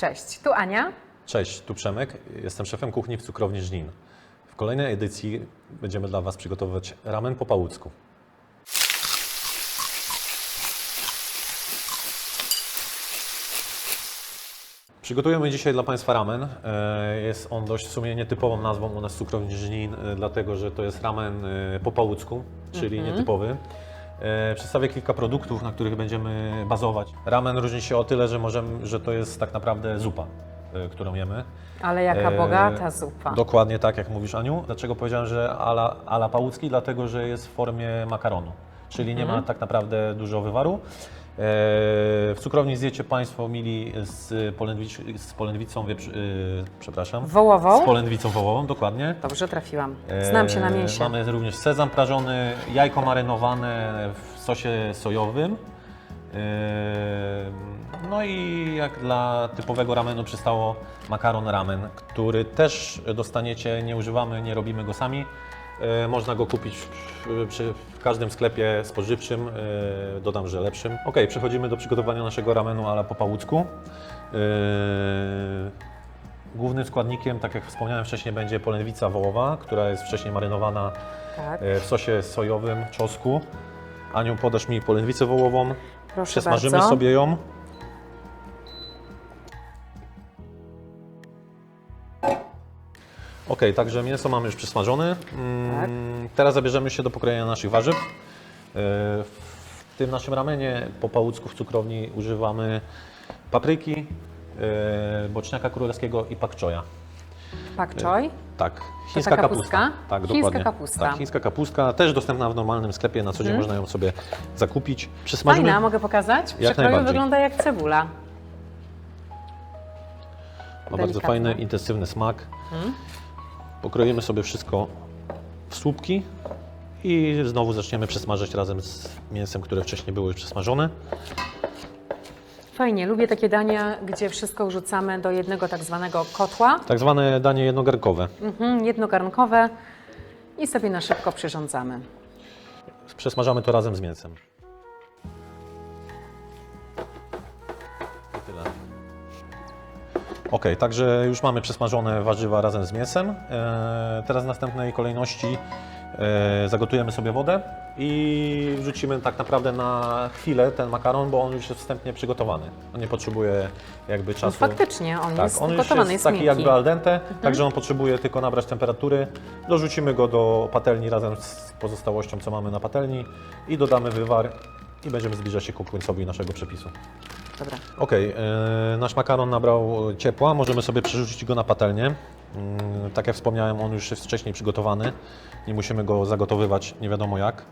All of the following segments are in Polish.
Cześć, tu Ania. Cześć, tu Przemek. Jestem szefem kuchni w cukrowni Żnin. W kolejnej edycji będziemy dla Was przygotowywać ramen po pałucku. Przygotujemy dzisiaj dla Państwa ramen. E, Jest on dość w sumie nietypową nazwą u nas cukrowni Żnin, e, dlatego że to jest ramen e, po pałucku, czyli nietypowy. E, Przedstawię kilka produktów, na których będziemy bazować. Ramen różni się o tyle, że, możemy, że to jest tak naprawdę zupa, e, którą jemy. Ale jaka E, bogata zupa. Dokładnie tak, jak mówisz Aniu. Dlaczego powiedziałem, że ala, ala pałucki? Dlatego, że jest w formie makaronu, czyli nie ma tak naprawdę dużo wywaru. E, w cukrowni zjecie Państwo mili z, polędwic, z polędwicą, wieprz, e, przepraszam, Wołową? z polędwicą wołową, dokładnie. Dobrze trafiłam. Znam się na E, mięsie. Mamy również sezam prażony, jajko marynowane w sosie sojowym. E, No i jak dla typowego ramenu przystało makaron ramen, który też dostaniecie, nie używamy, nie robimy go sami. E, Można go kupić w, przy, w każdym sklepie spożywczym, e, dodam, że lepszym. Ok, przechodzimy do przygotowania naszego ramenu ale po pałucku. E, Głównym składnikiem, tak jak wspomniałem wcześniej, będzie polędwica wołowa, która jest wcześniej marynowana Tak, w sosie sojowym, czosku. Aniu, podasz mi polędwicę wołową. proszę Przesmażymy bardzo. sobie ją. Ok, także mięso mamy już przesmażone. Mm, Teraz zabierzemy się do pokrojenia naszych warzyw. E, W tym naszym ramenie po pałucku w cukrowni używamy papryki, e, boczniaka królewskiego i pak choya. Pak choi. Tak, taka kapustka? Tak, Chińska dokładnie. kapusta. Tak, chińska kapustka, też dostępna w normalnym sklepie, na co dzień można ją sobie zakupić. Przysmażymy. Fajna, mogę pokazać? W przekroju najbardziej. wygląda jak cebula. Ma bardzo fajny, intensywny smak. Pokroimy sobie wszystko w słupki i znowu zaczniemy przesmażać razem z mięsem, które wcześniej były już przesmażone. Fajnie, lubię takie dania, gdzie wszystko wrzucamy do jednego tak zwanego kotła, Tak zwane danie jednogarnkowe. mhm, jednogarnkowe i sobie na szybko przyrządzamy. Przesmażamy to razem z mięsem. Ok, także już mamy przesmażone warzywa razem z mięsem. E, teraz w następnej kolejności e, zagotujemy sobie wodę i wrzucimy tak naprawdę na chwilę ten makaron, bo on już jest wstępnie przygotowany. On nie potrzebuje jakby No, czasu. faktycznie, on Tak, jest on gotowany, jest jest taki miękki. jakby al dente, także on potrzebuje tylko nabrać temperatury. Dorzucimy go do patelni razem z pozostałością, co mamy na patelni i dodamy wywar i będziemy zbliżać się ku końcowi naszego przepisu. Dobra. Ok, nasz makaron nabrał ciepła, możemy sobie przerzucić go na patelnię. Mm, tak jak wspomniałem, on już jest wcześniej przygotowany, nie musimy go zagotowywać nie wiadomo jak.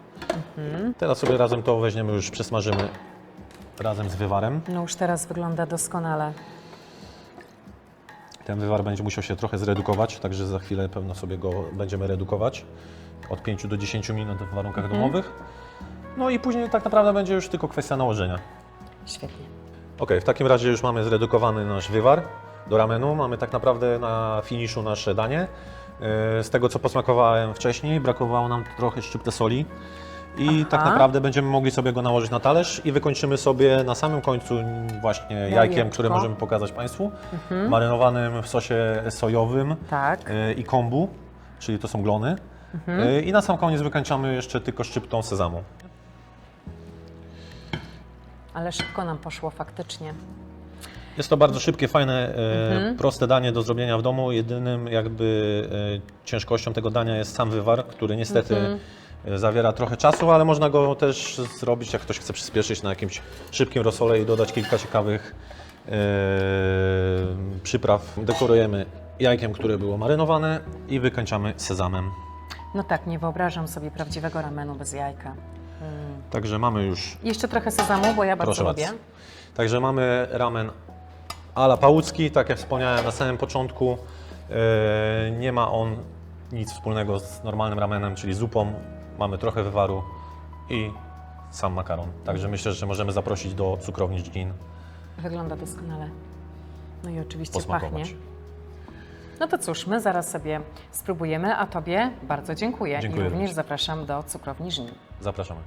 Teraz sobie razem to weźmiemy, już przesmażymy razem z wywarem. No już teraz wygląda doskonale. Ten wywar będzie musiał się trochę zredukować, także za chwilę pewno sobie go będziemy redukować od 5 do 10 minut w warunkach domowych. No i później tak naprawdę będzie już tylko kwestia nałożenia. Świetnie. Ok, w takim razie już mamy zredukowany nasz wywar do ramenu. Mamy tak naprawdę na finiszu nasze danie. Yy, Z tego co posmakowałem wcześniej, brakowało nam trochę szczyptę soli. I Aha. tak naprawdę będziemy mogli sobie go nałożyć na talerz i wykończymy sobie na samym końcu właśnie jajkiem, które możemy pokazać Państwu, marynowanym w sosie sojowym Tak. yy, i kombu, czyli to są glony. Yy, I na sam koniec wykańczamy jeszcze tylko szczyptą sezamu. Ale szybko nam poszło faktycznie. Jest to bardzo szybkie, fajne, e, proste danie do zrobienia w domu. Jedynym jakby e, ciężkością tego dania jest sam wywar, który niestety e, zawiera trochę czasu, ale można go też zrobić, jak ktoś chce przyspieszyć na jakimś szybkim rosole i dodać kilka ciekawych przypraw. Dekorujemy jajkiem, które było marynowane i wykańczamy sezamem. No tak, nie wyobrażam sobie prawdziwego ramenu bez jajka. Także mamy już Jeszcze trochę sezamu, bo ja bardzo Proszę lubię. bardzo. Także mamy ramen ala pałucki, tak jak wspomniałem na samym początku. e, Nie ma on nic wspólnego z normalnym ramenem, czyli zupą. Mamy trochę wywaru i sam makaron. Także myślę, że możemy zaprosić do cukrowni Żnin, Wygląda doskonale. No i oczywiście posmakować. pachnie. No to cóż, my zaraz sobie spróbujemy, a Tobie bardzo dziękuję. Dziękuję I również zapraszam do cukrowni Żnin. Zapraszamy.